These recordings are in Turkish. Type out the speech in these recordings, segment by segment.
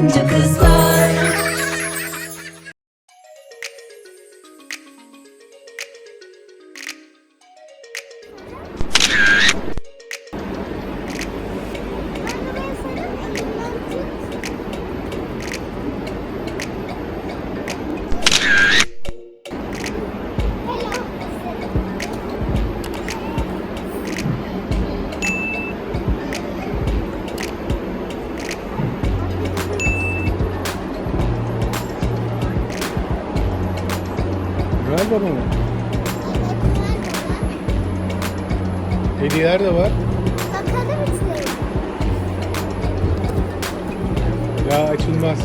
Yalancı kız Nerede bunlar? Hediyeler de var. Bakalım içine. Ya açılmaz.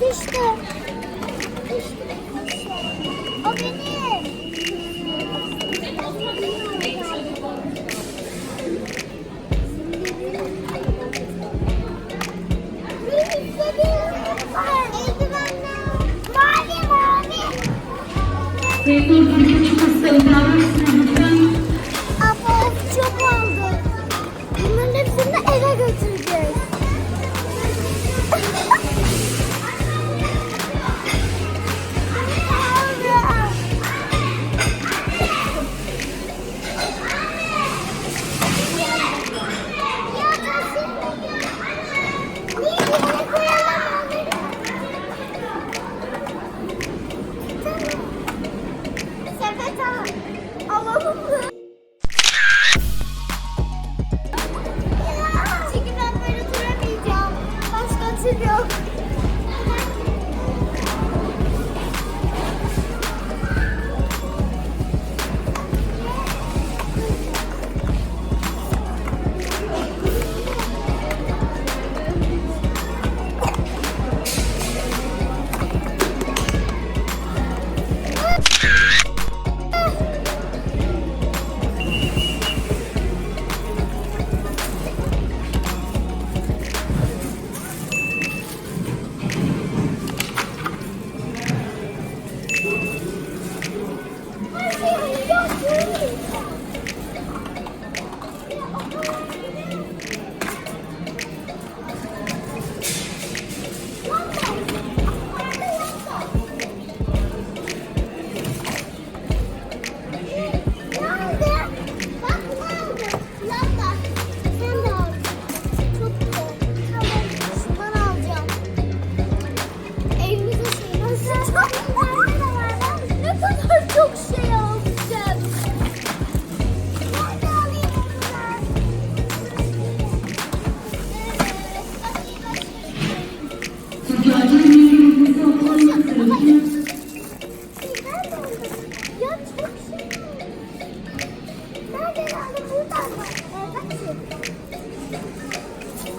Düştü. Düştü. O benim. Sevgili çocuklar, sevgili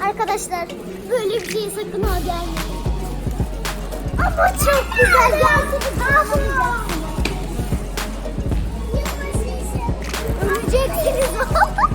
Arkadaşlar böyle bir şey sakın ha gelmeyin. Ama çok güzel gelsiniz. Ağlayacaksınız. Şey, şey. Öleceksiniz.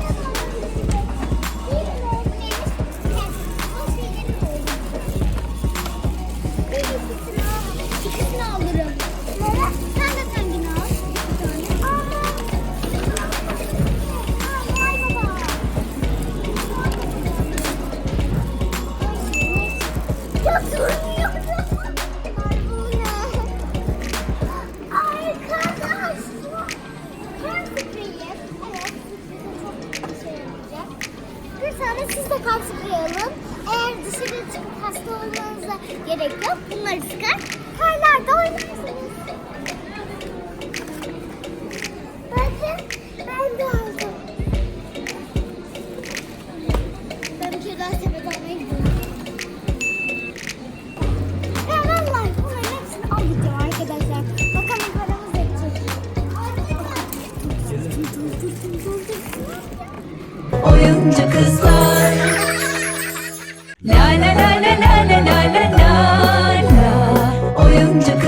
gerek yok. Bunları sıkar, karlarda oynarsınız. Bakın, ben de aldım. Ben bir kere daha sepet almaya gidiyorum. Ya vallahi bunların hepsini arkadaşlar. Bakalım paramız yetecek. Oyuncu kızlar 끈적